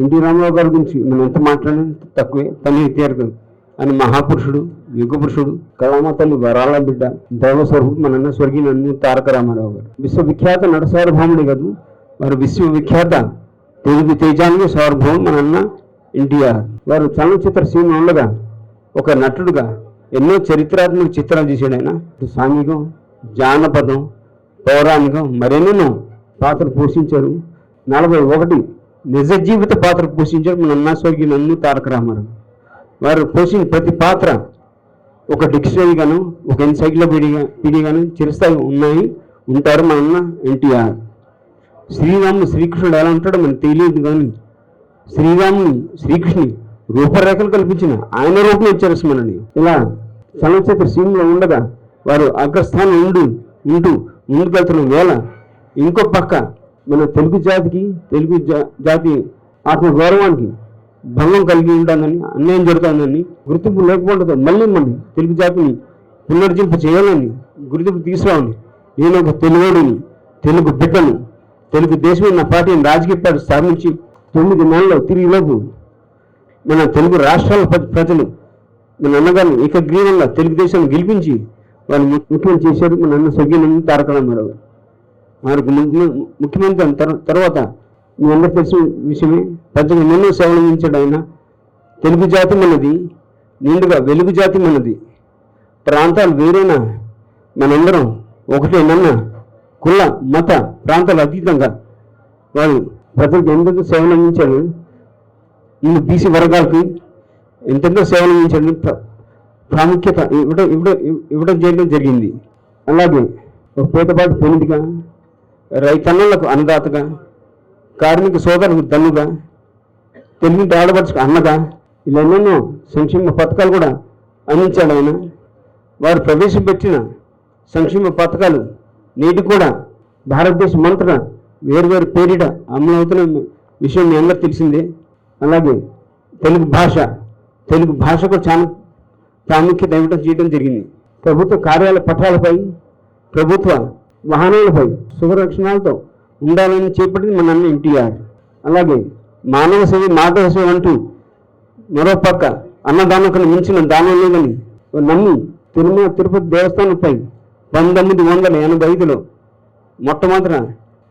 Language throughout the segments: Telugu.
ఎన్టీ రామారావు గారి గురించి మనం ఎంత మాట్లాడినా తక్కువే. పని తీరదు అని మహాపురుషుడు యుగ పురుషుడు కళామ తల్లి వరాల బిడ్డ దైవస్వరూపు మన స్వర్గీయ నన్ను తారక రామారావు గారు. విశ్వవిఖ్యాత నట సార్వభౌముడే కాదు వారు విశ్వవిఖ్యాత తెలుగు తేజానికి సార్వభౌం మన అన్న ఎన్టీఆర్. వారు చలనచిత్ర సీమ ఉండగా ఒక నటుడుగా ఎన్నో చరిత్రాత్మక చిత్రాలు చేశాడు ఆయన. సాంఘికం జానపదం పౌరాణికం మరెన్నెన్నో పాత్ర పోషించారు. నలభై ఒకటి నిజ జీవిత పాత్ర పోషించారు మన అన్న స్వర్గీయ నన్ను తారక రామారావు. వారు పోషించిన ప్రతి పాత్ర ఒక డిక్షనరీ గాను ఒక ఎన్సైక్లోపీడియా పీడియాగాను చిరస్థాయి ఉన్నాయి ఉంటారు మన అన్న ఎన్టీఆర్. శ్రీరాముడు శ్రీకృష్ణుడు ఎలా ఉంటాడో మనకు తెలియదు కానీ శ్రీరాముని శ్రీకృష్ణుని రూపరేఖలు కల్పించిన ఆయన రూపం ఇచ్చారు మనని ఇలా చలనచిత్ర సీన్లో ఉండగా వారు అగ్రస్థానం ఉండి ఉంటూ ముందుకెళ్తున్న వేళ ఇంకో పక్క మన తెలుగు జాతికి తెలుగు జా- జాతి ఆత్మ గౌరవానికి భంగం కలిగి ఉంటుందని అన్యాయం జరుగుతుందని గుర్తింపు లేకపోవడంతో మళ్ళీ మనం తెలుగు జాతిని పునర్జింపు చేయాలని గుర్తింపు తీసుకురావాలి. నేను ఒక తెలుగుడిని తెలుగు బిడ్డను తెలుగు దేశం నా పార్టీని రాజకీయ పార్టీ స్థాపించి తొమ్మిది నెలల్లో తిరిగి లోపు మన తెలుగు రాష్ట్రాల ప్రజలు మన అన్నగారిని ఏకగ్రీవంగా తెలుగుదేశాన్ని గెలిపించి వాళ్ళు ముఖ్యం చేశారు. మన అన్న స్వర్గీయ తారక రామారావు మనకు వారికి ముఖ్యమంత్రి అయిన తర్వాత మీ అందరికి తెలిసిన విషయమే. ప్రజలకు ఎన్నెన్నో సేవలు అందించాడు ఆయన. తెలుగు జాతి మనది నిండుగా వెలుగు జాతి మనది. ప్రాంతాలు వేరేనా మనందరం ఒకటేనన్న కుల మత ప్రాంతాలు అతీతంగా వారు ప్రజలకు ఎంతెంతో సేవలు అందించాడు ఈ బీసీ వర్గాలకి ఎంతెంతో సేవలు అందించాడు ప్రాముఖ్యత ఇవ్వడం ఇవ్వడం ఇవ్వడం చేయడం జరిగింది. అలాగే ఒక పేదపాటి పెనిదిగా రైతన్నలకు అన్నదాతగా కార్మిక సోదరులకు దన్నుగా తెలుగు ఆడపడుచుకు అన్నగా ఇలా ఎన్నెన్నో సంక్షేమ పథకాలు కూడా అందించాడు ఆయన. వారు ప్రవేశపెట్టిన సంక్షేమ పథకాలు నేటి కూడా భారతదేశం అంతటా వేరువేరు పేరిట అమలవుతున్న విషయం మీ అందరూ తెలిసిందే. అలాగే తెలుగు భాష తెలుగు భాషకు చాలా ప్రాముఖ్యత ఇవ్వడం చేయడం జరిగింది. ప్రభుత్వ కార్యాలయ పట్టాలపై ప్రభుత్వ వాహనాలపై శుభరక్షణాలతో ఉండాలని చేపట్టింది మన అన్న ఎన్టీఆర్. అలాగే మానవ సేవ మాధవ సేవ అంటూ మరో పక్క అన్నదానకులు మించిన దానం లేదని నమ్మి తిరుమల తిరుపతి దేవస్థానంపై పంతొమ్మిది వందల ఎనభై ఐదులో మొట్టమొదట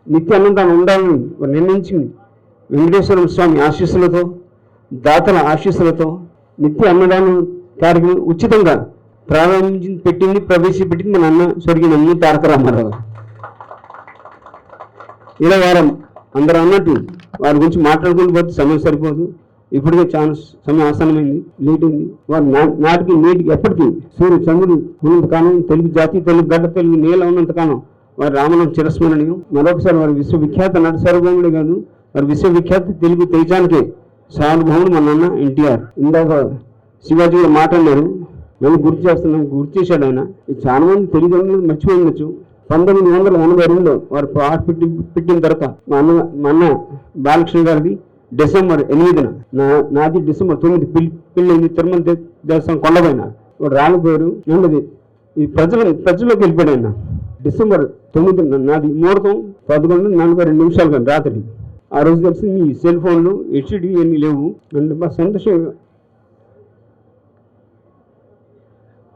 నిత్య అన్నదానం ఉండాలని నిర్ణయించింది నిర్ణయించి వెంకటేశ్వర స్వామి ఆశీస్సులతో దాతల ఆశీస్సులతో నిత్య అన్నదానం కార్యక్రమం ఉచితంగా ప్రారంభించి పెట్టింది ప్రవేశపెట్టింది మన అన్న స్వర్గీయ నన్ను తారక రామారావు ఇలా వారం అందరూ అన్నట్టు వారి గురించి మాట్లాడుకుంటూ పోతే సమయం సరిపోదు. ఇప్పటికే ఛాన్స్ సమయం ఆసనమైంది లేట్ అయింది. వారు నా- నాటికి నీటికి ఎప్పటికీ సూర్య చంద్రుడు ఉన్నంతకాలం తెలుగు జాతి తెలుగు గడ్డ తెలుగు నేల ఉన్నంతకాలం వారి రామనం చిరస్మరణీయం. మరొకసారి వారి విశ్వవిఖ్యాత నట సార్వభౌముడే కాదు వారి విశ్వవిఖ్యాత తెలుగు తేజానికే సార్వభౌముడు మన నాన్న ఎన్టీఆర్. ఇందాక శివాజీ గారు నన్ను గుర్తు చేస్తున్నాం గుర్తు చేశాడు ఆయన. ఇది చాలా మంది తెలియదు మర్చిపోయి ఉండొచ్చు పంతొమ్మిది వందల ఎనభై రెండులో వారు పెట్టి పెట్టిన తర్వాత మా అన్న మా అన్న బాలకృష్ణ గారిది డిసెంబర్ ఎనిమిదిన నా నాది డిసెంబర్ తొమ్మిది పిల్లి పెళ్ళింది తిరుమల దేశం దేవస్థానం కొండపైన వాడు రాలిపోయారు నన్నది ఈ ప్రజలు ప్రజల్లోకి వెళ్ళిపోయాడు ఆయన. డిసెంబర్ తొమ్మిది నాది ముహూర్తం పదకొండు నలభై రెండు నిమిషాలు కానీ రాత్రి. ఆ రోజు తెలిసి మీ సెల్ ఫోన్లు హెచ్డి అన్నీ లేవు. నన్ను మా సంతోషంగా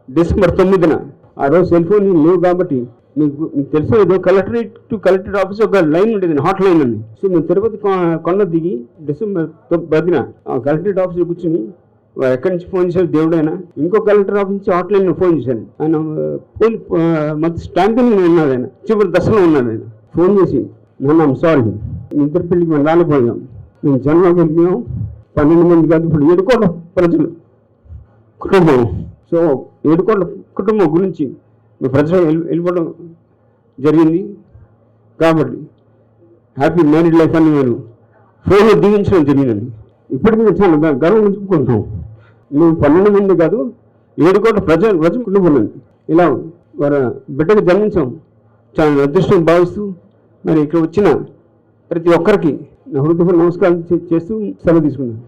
డిసెంబర్ తొమ్మిదిన ఆ రోజు సెల్ ఫోన్ లేవు కాబట్టి మీకు తెలుసు? ఏదో కలెక్టరేట్ టు కలెక్టరేట్ ఆఫీస్ ఒక లైన్ ఉండేది హాట్ లైన్ అని సో మేము తిరుపతి కొండ దిగి డిసెంబర్ పదిన ఆ కలెక్టరేట్ ఆఫీస్ కూర్చుని వారు ఎక్కడి నుంచి ఫోన్ చేశారు దేవుడైనా? ఇంకో కలెక్టర్ ఆఫీస్ నుంచి హాట్ లైన్ ఫోన్ చేశాను. ఆయన పోలి మంచి స్టాంపింగ్ ఉన్నాడు ఆయన. చివరి దశలో ఉన్నాడు ఆయన. ఫోన్ చేసి నన్ను సారీ ఇద్దరు పెళ్ళికి మేము రాలేకపోయాం మేము జన్మకి వెళ్ళినాం పన్నెండు మంది కాదు ఇప్పుడు ఏడుకోవడం ప్రజలు కుటుంబం సో ఏడుకోళ్ళ కుటుంబం గురించి మీ ప్రజలు వెళ్ళి వెళ్ళిపోవడం జరిగింది. కాబట్టి హ్యాపీ మ్యారీడ్ లైఫ్ అని నేను ఫోన్లో దీవించడం జరిగిందండి. ఇప్పటికీ చాలా గర్వం ఉంచుకుంటున్నాం మేము పన్నెండు మంది కాదు ఏడు కోట్ల ప్రజలు ప్రజలు కుటుంబం ఇలా వారి బిడ్డకు జన్మించాం. చాలా అదృష్టం భావిస్తూ మరి ఇక్కడ వచ్చిన ప్రతి ఒక్కరికి నా హృదయపూర్వక నమస్కారం చేస్తూ సెలవు తీసుకున్నాను.